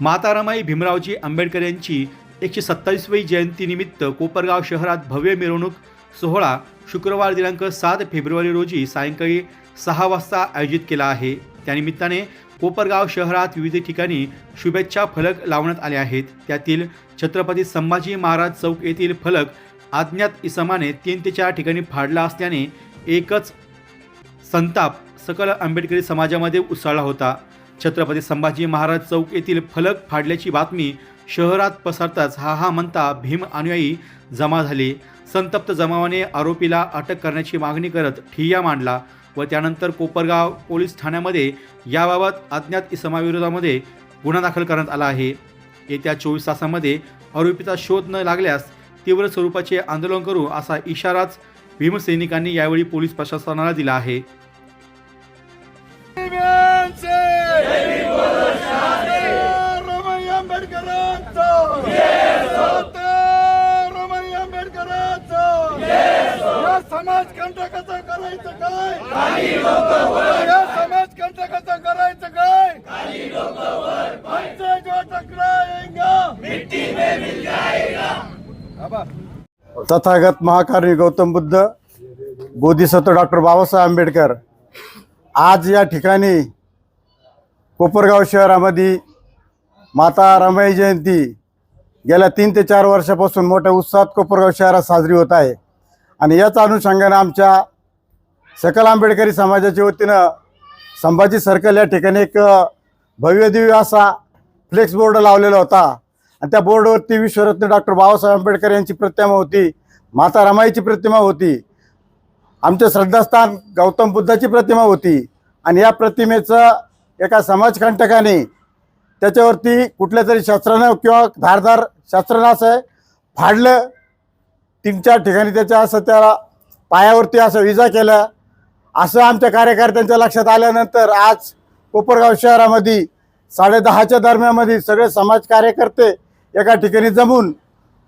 माता रमाई भीमरावजी आंबेडकर यांची एकशे सत्तावीसवी जयंतीनिमित्त कोपरगाव शहरात भव्य मिरवणूक सोहळा शुक्रवार दिनांक सात फेब्रुवारी रोजी सायंकाळी सहा वाजता आयोजित केला आहे. त्यानिमित्ताने कोपरगाव शहरात विविध ठिकाणी शुभेच्छा फलक लावण्यात आले आहेत. त्यातील छत्रपती संभाजी महाराज चौक येथील फलक अज्ञात इसमाने तीन ते चार ठिकाणी फाडला असल्याने एकच संताप सकल आंबेडकरी समाजामध्ये उसळला होता. छत्रपती संभाजी महाराज चौक येथील फलक फाडल्याची बातमी शहरात पसरताच हा हा म्हणता भीम अनुयायी जमा झाले. संतप्त जमावाने आरोपीला अटक करण्याची मागणी करत ठिय्या मांडला व त्यानंतर कोपरगाव पोलीस ठाण्यामध्ये याबाबत अज्ञात इसमाविरोधामध्ये गुन्हा दाखल करण्यात आला आहे. येत्या चोवीस तासामध्ये आरोपीचा शोध न लागल्यास तीव्र स्वरूपाचे आंदोलन करू असा इशाराच भीमसैनिकांनी यावेळी पोलीस प्रशासनाला दिला आहे. आंबेडकरांचा. रमई या समाज कंटकाचं करायचं काय? या समाज कंटकाचं करायचं काय? तथागत महाकारुणी गौतम बुद्ध बोधिसत्व डॉक्टर बाबासाहेब आंबेडकर. आज या ठिकाणी कोपरगाव शहरामध्ये माता रमाई जयंती गेल्या तीन ते चार वर्षापासून मोठ्या उत्साहात कोपरगाव शहरात साजरी होत आहे. आणि याच अनुषंगाने आमच्या सकल आंबेडकरी समाजाच्या वतीनं संभाजी सर्कल या ठिकाणी एक भव्यदिव्य असा फ्लेक्स बोर्ड लावलेला होता. आणि त्या बोर्डवरती विश्वरत्न डॉक्टर बाबासाहेब आंबेडकर यांची प्रतिमा होती माता रमाईची प्रतिमा होती आमचे श्रद्धास्थान गौतम बुद्धाची प्रतिमा होती. आणि या प्रतिमेचं एका समाजकंटकाने त्याच्यावरती कुठल्या तरी शस्त्रानं किंवा धारदार शस्त्रानं असं फाडलं तीन चार ठिकाणी त्याच्या असं त्याला पायावरती असं विजा केलं असं आमच्या कार्यकर्त्यांच्या लक्षात आल्यानंतर आज कोपरगाव शहरामध्ये साडेदहाच्या दरम्यानमध्ये सगळे समाज कार्यकर्ते एका ठिकाणी जमून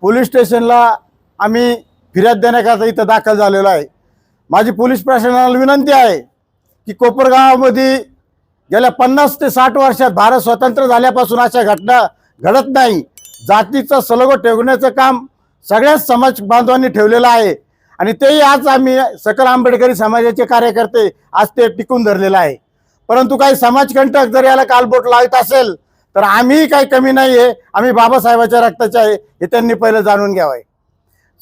पोलीस स्टेशनला आम्ही फिर्याद देण्याकरता इथं दाखल झालेलो आहे. माझी पोलीस प्रशासनाला विनंती आहे की कोपरगावामध्ये गेल्या पन्नास ते साठ वर्षात भारत स्वतंत्र झाल्यापासून अशा घटना घडत नाही. जातीचा सलग ठेवण्याचं काम सगळ्याच समाज बांधवांनी ठेवलेलं आहे. आणि तेही आज आम्ही सकल आंबेडकरी समाजाचे कार्यकर्ते आज ते टिकून धरलेलं आहे. परंतु काही समाजकंटक जर याला कालबोट लावत असेल तर आम्हीही काही कमी नाही आहे आम्ही बाबासाहेबाच्या रक्ताचे आहे हे त्यांनी पहिलं जाणून घ्यावं.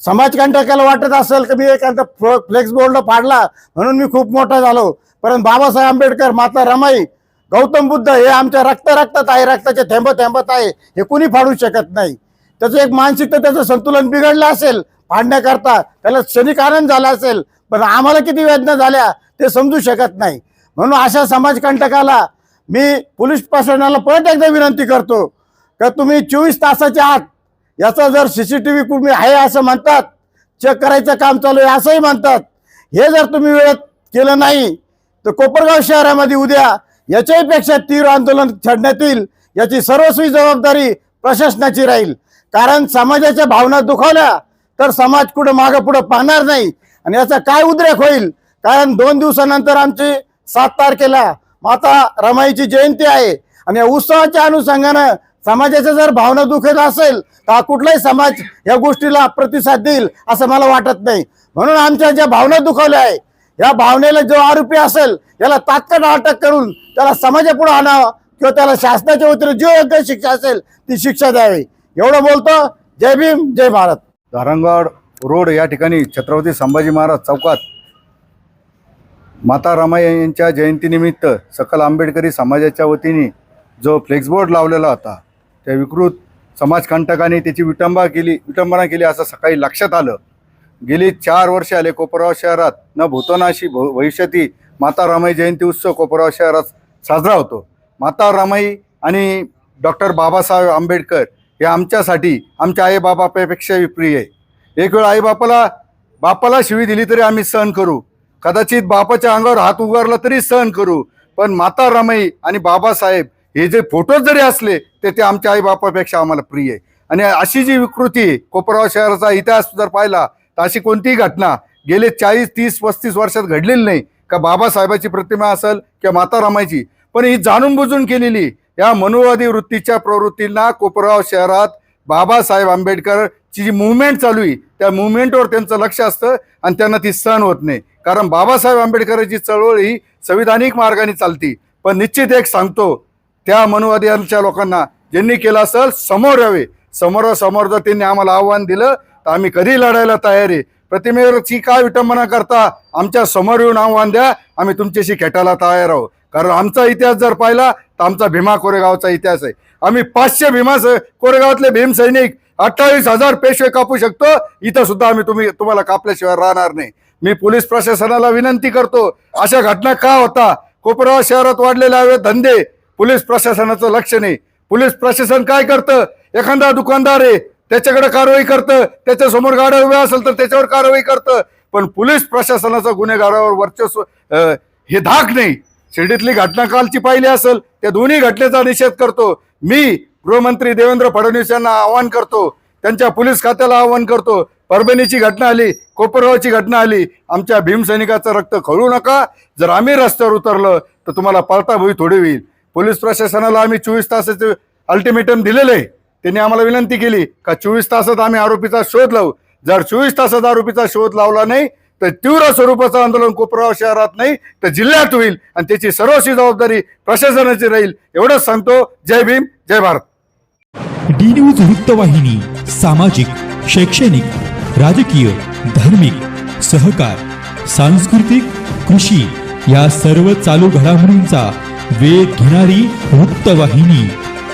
समाजकंटकाला वाटत असेल की मी एखादा फ्लेक्स बोर्ड फाडला म्हणून मी खूप मोठा झालो. परंतु बाबासाहेब आंबेडकर माता रमाई गौतम बुद्ध हे आमच्या रक्त रक्तात आहे रक्ताचे थेंब थेंबत आहे हे कुणी फाडू शकत नाही. त्याचं एक मानसिकता त्याचं संतुलन बिघडलं असेल फाडण्याकरता त्याला क्षणिक आनंद झाला असेल पण आम्हाला किती वेदना झाल्या ते समजू शकत नाही. म्हणून अशा समाजकंटकाला मी पोलीस प्रशासनाला परत एकदा विनंती करतो का तुम्ही चोवीस तासाच्या आत याचा जर सी सी टी व्ही कुठे आहे असं म्हणतात चेक करायचं काम चालू आहे असंही म्हणतात. हे जर तुम्ही वेळेत केलं नाही तर कोपरगाव शहरामध्ये उद्या याच्याहीपेक्षा तीव्र आंदोलन छेडण्यात येईल याची सर्वस्वी जबाबदारी प्रशासनाची राहील. कारण समाजाच्या भावना दुखावल्या तर समाज कुठं मागं पुढं पाहणार नाही. आणि याचा काय उद्रेक होईल? कारण दोन दिवसानंतर आमची सात तारखेला माता रमाईची जयंती आहे. आणि या उत्सवाच्या अनुषंगानं समाजाच्या जर भावना दुखत असेल तर कुठलाही समाज या गोष्टीला प्रतिसाद देईल असं मला वाटत नाही. म्हणून आमच्या ज्या भावना दुखावल्या आहे या भावनेला जो आरोपी असेल याला तात्काळ अटक करून त्याला समाजापुढे आणावं किंवा त्याला शासनाच्या वतीने जो योग्य शिक्षा असेल ती शिक्षा द्यावी. एवढं बोलतो. जय भीम जय भारत. धारंगड रोड या ठिकाणी छत्रपती संभाजी महाराज चौकात माता रमाई यांच्या जयंतीनिमित्त सकल आंबेडकरी समाजाच्या वतीने जो फ्लेक्सबोर्ड लावलेला होता त्या विकृत समाजकंटकाने त्याची विटंबा केली विटंबना केली असं सकाळी लक्षात आलं. गेली चार वर्ष आले कोपरगाव शहरात. न भूतनाशी भविष्यती माता रामाई जयंती उत्सव कोपरगाव शहरात साजरा होतो. माता रमाई आणि डॉक्टर बाबासाहेब आंबेडकर हे आमच्यासाठी आमच्या आईबापापेक्षाही प्रिय आहे. एक वेळ आईबापाला बापाला शिवी दिली तरी आम्ही सहन करू. कदाचित बापाच्या अंगावर हात उगारला तरी सहन करू. पण माता रमाई आणि बाबासाहेब हे जे फोटो जरी असले ते ते आमच्या आईबापापेक्षा आम्हाला प्रिय आहे. आणि अशी जी विकृती आहे, कोपरगाव शहराचा इतिहास जर पाहिला तर अशी कोणतीही घटना गेले चाळीस तीस पस्तीस वर्षात घडलेली नाही. का बाबासाहेबाची प्रतिमा असेल किंवा माता रमाईची. पण ही जाणून बुजून केलेली या मनोवादी वृत्तीच्या प्रवृत्तींना कोपरगाव शहरात बाबासाहेब आंबेडकरची जी मुवमेंट चालू आहे त्या मुवमेंटवर त्यांचं लक्ष असतं आणि त्यांना ती सहन होत नाही. कारण बाबासाहेब आंबेडकरांची चळवळ ही संविधानिक मार्गाने चालती. पण निश्चित एक सांगतो त्या मनुवाद्यांच्या लोकांना ज्यांनी केलं असेल समोर यावे. समोरासमोर जर त्यांनी आम्हाला आव्हान दिलं तर आम्ही कधी लढायला तयार आहे? प्रतिमेवरची काय विटंबना करता? आमच्यासमोर येऊन आव्हान द्या आम्ही तुमच्याशी खेटायला तयार आहोत. कारण आमचा इतिहास जर पाहिला तर आमचा भीमा कोरेगावचा इतिहास आहे. आम्ही पाचशे भीमा कोरेगावातले भीम सैनिक अठ्ठावीस हजार पेशवे कापू शकतो. इथं सुद्धा आम्ही तुम्ही तुम्हाला कापल्याशिवाय राहणार नाही. मी पोलीस प्रशासनाला विनंती करतो. अशा घटना का होता? कोपरगाव शहरात वाढलेले हवे धंदे. पोलीस प्रशासनाचं लक्ष नाही. पोलीस प्रशासन काय करतं? एखादा दुकानदार आहे त्याच्याकडे कारवाई करतं त्याच्यासमोर गाड्या उभ्या असेल तर त्याच्यावर कारवाई करतं. पण पोलीस प्रशासनाचा गुन्हेगारावर वर्चस्व हे धाक नाही. शिर्डीतली घटना कालची पाहिली असेल त्या दोन्ही घटनेचा निषेध करतो. मी गृहमंत्री देवेंद्र फडणवीस यांना आवाहन करतो. त्यांच्या पोलीस खात्याला आवाहन करतो. परभणीची घटना आली कोपरगावची घटना आली. आमच्या भीमसैनिकाचं रक्त खळू नका. जर आम्ही रस्त्यावर उतरलं तर तुम्हाला पळताभोई थोडी होईल. पोलीस प्रशासनाला आम्ही चोवीस तासाचे अल्टिमेटम दिलेलं आहे. त्यांनी आम्हाला विनंती केली का चोवीस तासात आम्ही आरोपीचा शोध लावू. जर चोवीस तासात आरोपीचा शोध लावला नाही तर तीव्र स्वरूपाचं आंदोलन कोपराव शहरात नाही तर जिल्ह्यात होईल आणि त्याची सर्वस्वी जबाबदारी प्रशासनाची राहील. एवढंच सांगतो. जय भीम जय भारत. डी न्यूज वृत्तवाहिनी सामाजिक शैक्षणिक राजकीय धार्मिक सहकार सांस्कृतिक कृषी या सर्व चालू घडामोडींचा वेध घेणारी वृत्तवाहिनी.